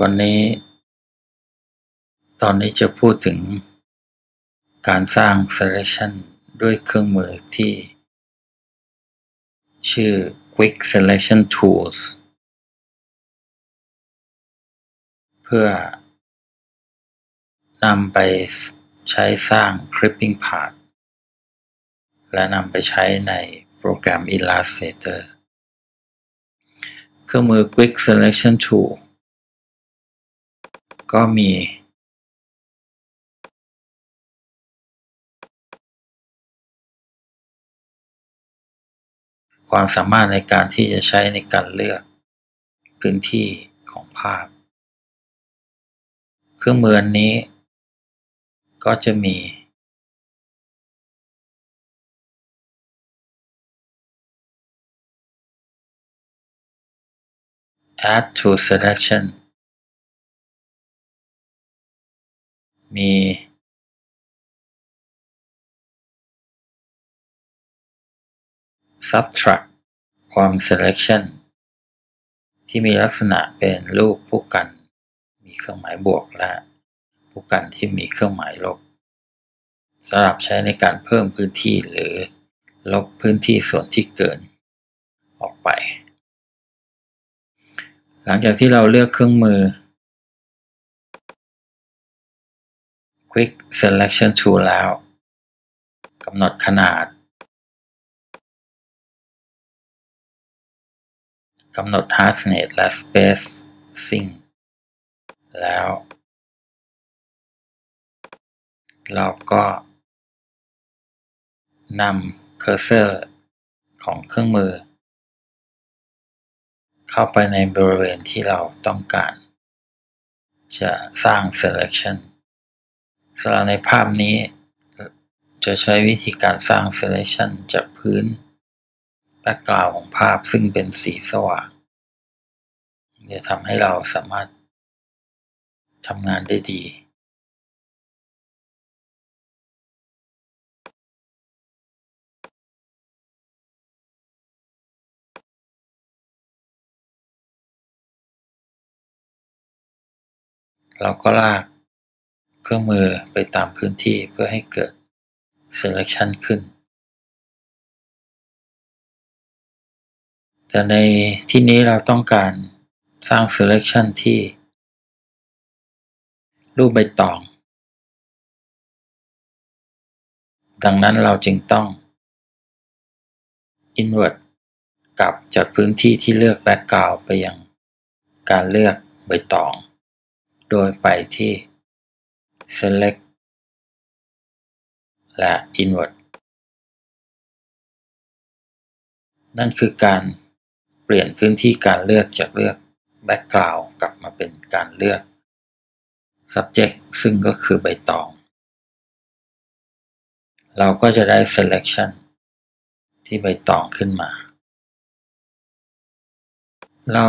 วันนี้ ตอนนี้จะพูดถึงการสร้าง selection ด้วยเครื่องมือที่ ชื่อ Quick Selection Tools เพื่อนำไปใช้สร้าง Clipping Path และนำไปใช้ในโปรแกรม Illustrator เครื่องมือ Quick Selection Tool ก็มีความสามารถในการที่จะใช้ในการเลือกพื้นที่ของภาพ เครื่องมืออันนี้ก็จะมี add to selection มี subtract ความ selection ที่มีลักษณะเป็นรูปผู้กัน มีเครื่องหมายบวกและ ผู้กันที่มีเครื่องหมายลบสำหรับใช้ในการเพิ่มพื้นที่หรือลบพื้นที่ส่วนที่เกินออกไป หลังจากที่เราเลือกเครื่องมือ Quick Selection Tool แล้วกำหนดขนาดกำหนด Hardness และ Spacing แล้ว เราก็นำเคอร์เซอร์ของเครื่องมือ เข้าไปในบริเวณที่เราต้องการ จะสร้าง selection สำหรับในภาพนี้ จะใช้วิธีการสร้าง selection จากพื้น แบ็กกราวของภาพซึ่งเป็นสีสว่างจะทำให้เราสามารถทำงานได้ดีเราก็ลาก รื่องมือไปตามพื้นที่เพื่อให้เกิด selection ขึ้น แต่ในที่นี้เราต้องการสร้าง selection ที่ รูปใบตอง ดังนั้นเราจึงต้อง invert กลับจากพื้นที่ที่เลือก background ไปยังการเลือกใบตอง โดยไปที่ select และ invert นั่นคือการเปลี่ยนพื้นที่การเลือกจากเลือก background กลับมาเป็นการเลือก subject ซึ่งก็คือใบตอง เราก็จะได้ selection ที่ใบตองขึ้นมา เรา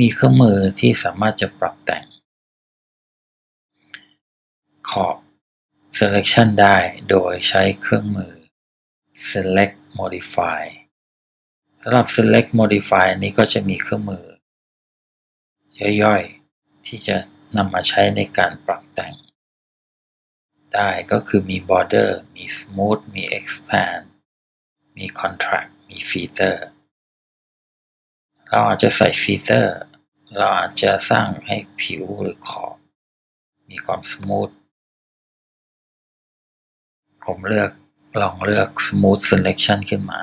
มีเครื่องมือที่สามารถจะปรับแต่ง ขอบ selection ได้โดยใช้เครื่องมือ select modify สำหรับ select modify นี้ก็จะมีเครื่องมือ ย่อยๆ ที่จะนำมาใช้ในการปรับแต่ง ได้ก็คือมี border มี smooth มี expand มี contract มี feather เราอาจจะใส่ feather เราอาจจะสร้างให้ผิวหรือขอบ มีความ smooth ผมเลือกลองเลือก smooth selection ขึ้นมา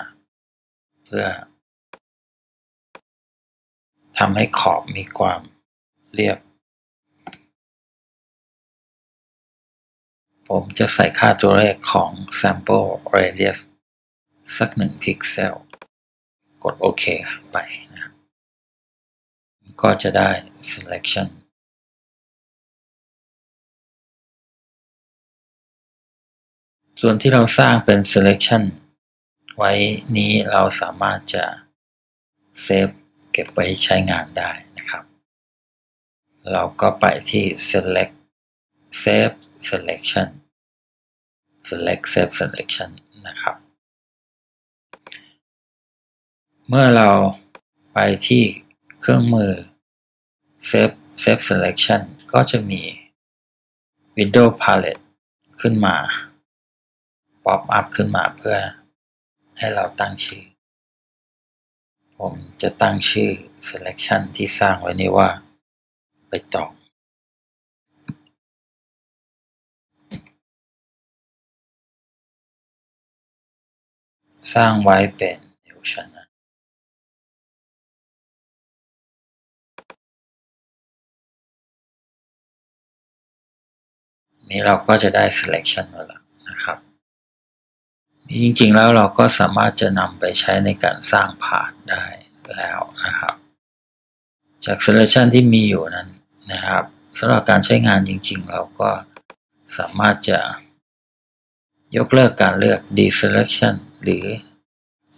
เพื่อทำให้ขอบมีความเรียบ ผมจะใส่ค่าตัวเลขของ sample radius สักหนึ่งพิกเซล กดโอเคไปนะ ก็จะได้ selection ส่วนที่เราสร้างเป็น selection ไว้นี้เราสามารถจะเซฟเก็บไว้ใช้งานได้นะครับ เราก็ไปที่ select save selection select save selection นะครับ เมื่อเราไปที่เครื่องมือ save Save Selection ก็จะมี Window Palette ขึ้นมา ป๊อปอัพขึ้นมาเพื่อให้เราตั้งชื่อ ผมจะตั้งชื่อ selection ที่สร้างไว้นี้ว่า ไปต่อสร้างไว้เป็น new channel นี้เราก็จะได้ selection มาแล้วนะครับ จริงๆแล้วเราก็สามารถจะนำไปใช้ในการสร้างผ่านได้แล้วนะครับ จาก selection ที่มีอยู่นั้นนะครับสำหรับการใช้งานจริงๆ เราก็สามารถจะยกเลิกการเลือก deselection หรือ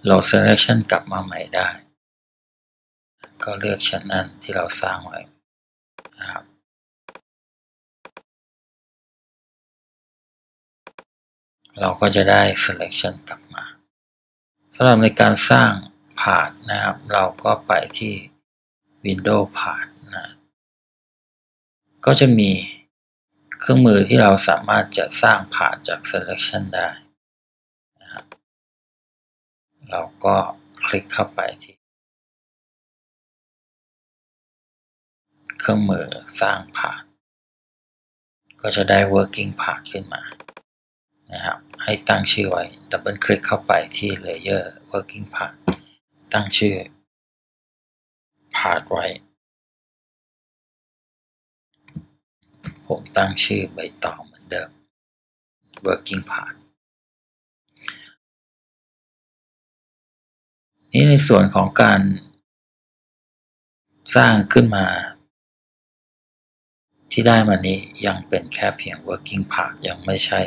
low selection กลับมาใหม่ได้ ก็เลือกชั้นนั้นที่เราสร้างไว้นะครับ เราก็จะได้ selection กลับมาสำหรับในการสร้างผ่านนะครับ เราก็ไปที่ window ผ่านนะก็จะมีเครื่องมือที่เราสามารถจะสร้างผ่านจาก selection ได้นะครับ เราก็คลิกเข้าไปที่ เครื่องมือสร้างผ่านก็จะได้ working ผ่านขึ้นมานะครับ ให้ตั้งชื่อไว้ดับเบิลคลิกเข้าไปที่ layer working part ตั้งชื่อ part ไว้ ผมตั้งชื่อใบตองเหมือนเดิม working part นี่ในส่วนของการสร้างขึ้นมา ที่ได้มานี้ยังเป็นแค่เพียง working part ยังไม่ใช่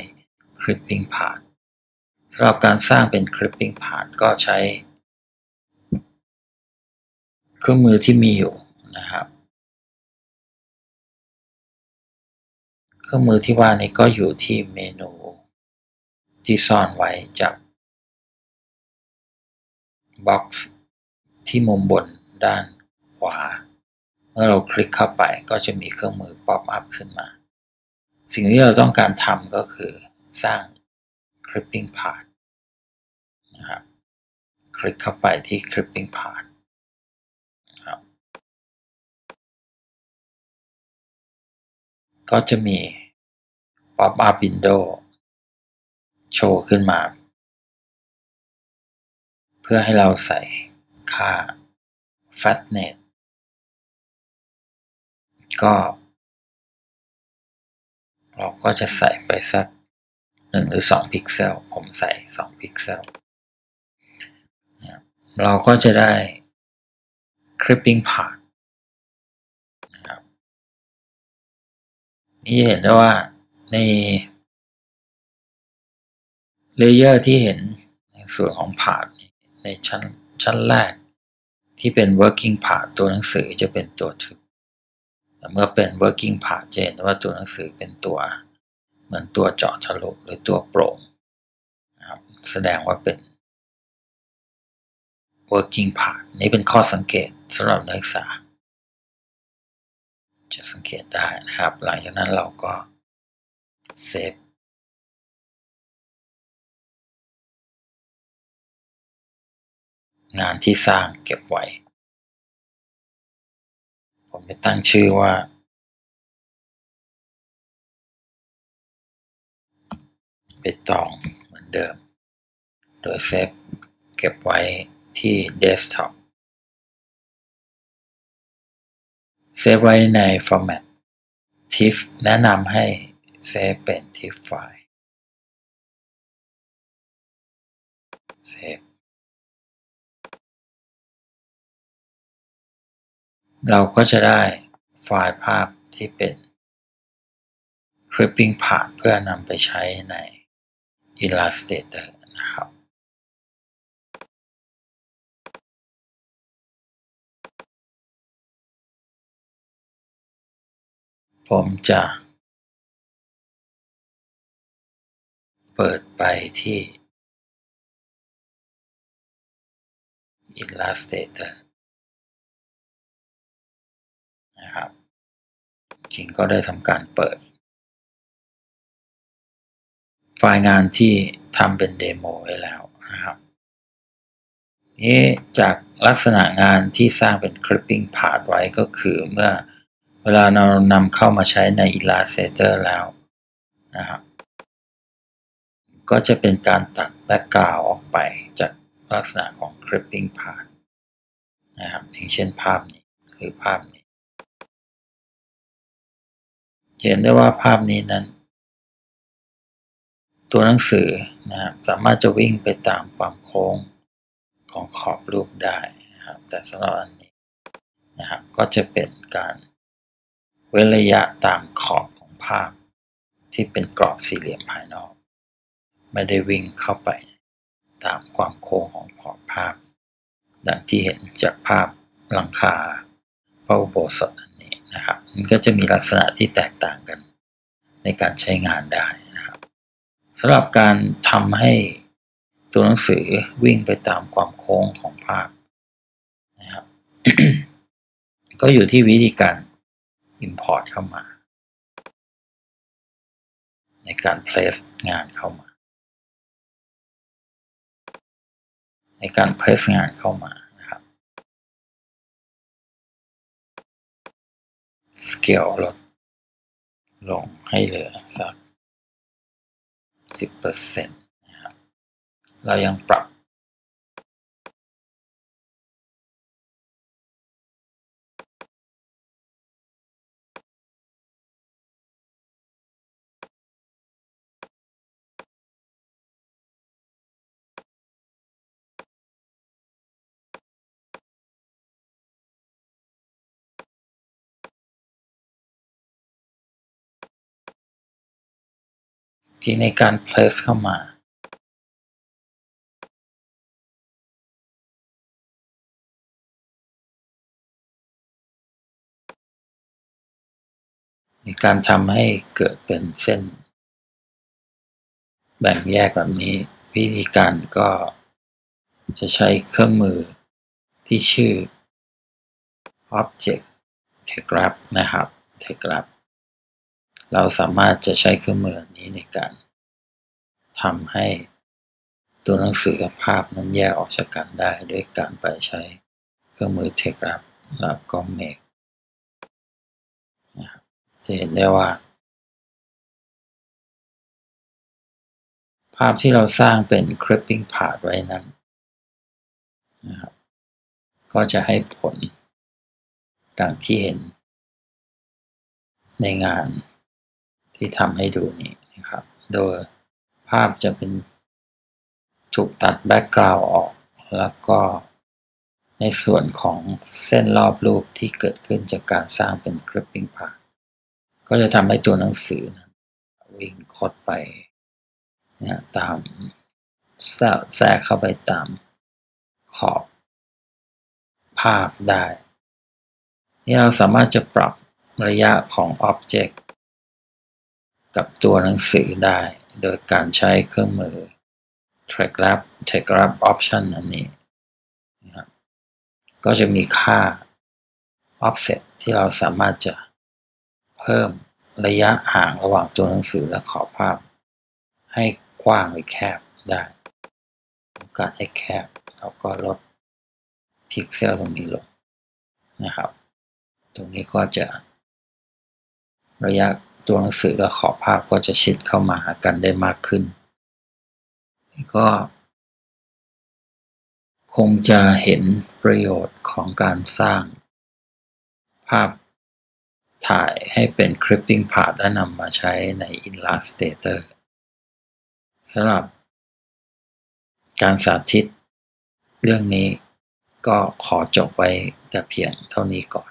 clipping part สำหรับการสร้างเป็น clipping part ก็ใช้ เครื่องมือที่มีอยู่นะครับ เครื่องมือที่ว่านี้ก็อยู่ที่เมนูที่ซ่อนไว้จากบ็อกซ์ที่มุมบนด้านขวา เมื่อเราคลิกเข้าไปก็จะมีเครื่องมือป๊อปอัพขึ้นมา สิ่งที่เราต้องการทำก็คือ สร้าง clipping part นะครับ คลิกเข้าไปที่ clipping part นะครับ ก็จะมี pop up window โชว์ขึ้นมา เพื่อให้เราใส่ค่า fatness ก็ เราก็จะใส่ไปสัก หนึ่งหรือสองพิกเซล ผมใส่สองพิกเซล เราก็จะได้ clipping part นะครับนี่เห็นได้ว่าในเลเยอร์ที่เห็นในส่วนของ part ในชั้นชั้นแรกที่เป็น working part ตัวหนังสือจะเป็นตัวทึบเมื่อเป็น working part จะเห็นว่าตัวหนังสือเป็นตัว เหมือนตัวเจาะทะลุหรือตัวโปร่งนะครับแสดงว่าเป็น working part นี่เป็นข้อสังเกตสำหรับนักศึกษา จะสังเกตได้นะครับ หลังจากนั้นเราก็เซฟงานที่สร้างเก็บไว้ ผมไปตั้งชื่อว่า ไปตองเหมือนเดิม โดยเซฟเก็บไว้ที่ desktop เซฟไว้ใน format TIFF แนะนำให้เซฟเป็น TIFF ไฟล์เซฟเราก็จะได้ไฟล์ภาพที่เป็น clipping part เพื่อนำไปใช้ใน Illustrator นะครับ ผมจะ เปิดไปที่ Illustrator นะครับ จริงก็ได้ทำการเปิด ไฟล์งานที่ทำเป็นเดโมไว้แล้วนะครับนี้จากลักษณะงานที่สร้างเป็น clipping part ไว้ก็คือเมื่อเวลาเรานำเข้ามาใช้ใน Illustrator แล้วนะครับก็จะเป็นการตัดแบ็กกราวออกไปจากลักษณะของ clipping part นะครับอย่างเช่นภาพนี้หรือภาพนี้ เห็นได้ว่าภาพนี้นั้น ตัวหนังสือนะครับสามารถจะวิ่งไปตามความโค้งของขอบรูปได้นะครับแต่สำหรับอันนี้นะครับก็จะเป็นการเว้นระยะตามขอบของภาพ ที่เป็นกรอบสี่เหลี่ยมภายนอก ไม่ได้วิ่งเข้าไปตามความโค้งของขอบภาพ ดังที่เห็นจากภาพหลังคาพระอุโบสถอันนี้นะครับมันก็จะมีลักษณะที่แตกต่างกันในการใช้งานได้ สำหรับการทำให้ตัวหนังสือวิ่งไปตามความโค้งของภาพนะครับ ก็อยู่ที่วิธีการ Import เข้ามา ในการ place งานเข้ามา ในการ place งานเข้ามานะครับ scale ลดลงให้เหลือสัก 10%นะครับเรายังปรับ ที่ในการ place เข้ามา ในการทำให้เกิดเป็นเส้น แบ่งแยกแบบนี้ วิธีการก็จะใช้เครื่องมือที่ชื่อ Object t e g r a p นะครับ t e g r a p เราสามารถจะใช้เครื่องมือนี้ในการทำให้ตัวหนังสือกับภาพนั้นแยกออกจากกันได้ด้วยการไปใช้เครื่องมือเทกราฟแล้วก็เมกนะครับจะเห็นได้ว่า ภาพที่เราสร้างเป็น clipping part ไว้นั้นนะครับก็จะให้ผลดังที่เห็นในงาน ที่ทำให้ดูนี้นะครับ โดยภาพจะเป็นถูกตัดแบ็กกราวด์ออก แล้วก็ในส่วนของเส้นรอบรูปที่เกิดขึ้นจากการสร้างเป็นคลิปปิ้งพาก็จะทำให้ตัวหนังสือนะวิ่งคดไปนะตามแทรกเข้าไปตามขอบภาพได้ นี่เราสามารถจะปรับระยะของอ็อบเจกต์ กับตัวหนังสือได้ โดยการใช้เครื่องมือ track lab track lab option อันนี้นะครับก็จะมีค่า offset ที่เราสามารถจะเพิ่มระยะห่างระหว่างตัวหนังสือและขอบภาพ ให้กว้างหรือแคบได้การให้แคบแล้วก็ลดพิกเซลตรงนี้ลงนะครับ ตรงนี้ก็จะระยะ ตัวหนังสือและขอบภาพก็จะชิดเข้ามาหากันได้มากขึ้น ก็คงจะเห็นประโยชน์ของการสร้าง ภาพถ่ายให้เป็น clipping part และนำมาใช้ใน Illustrator สำหรับ การสาธิตเรื่องนี้ก็ขอจบไว้แต่เพียงเท่านี้ก่อน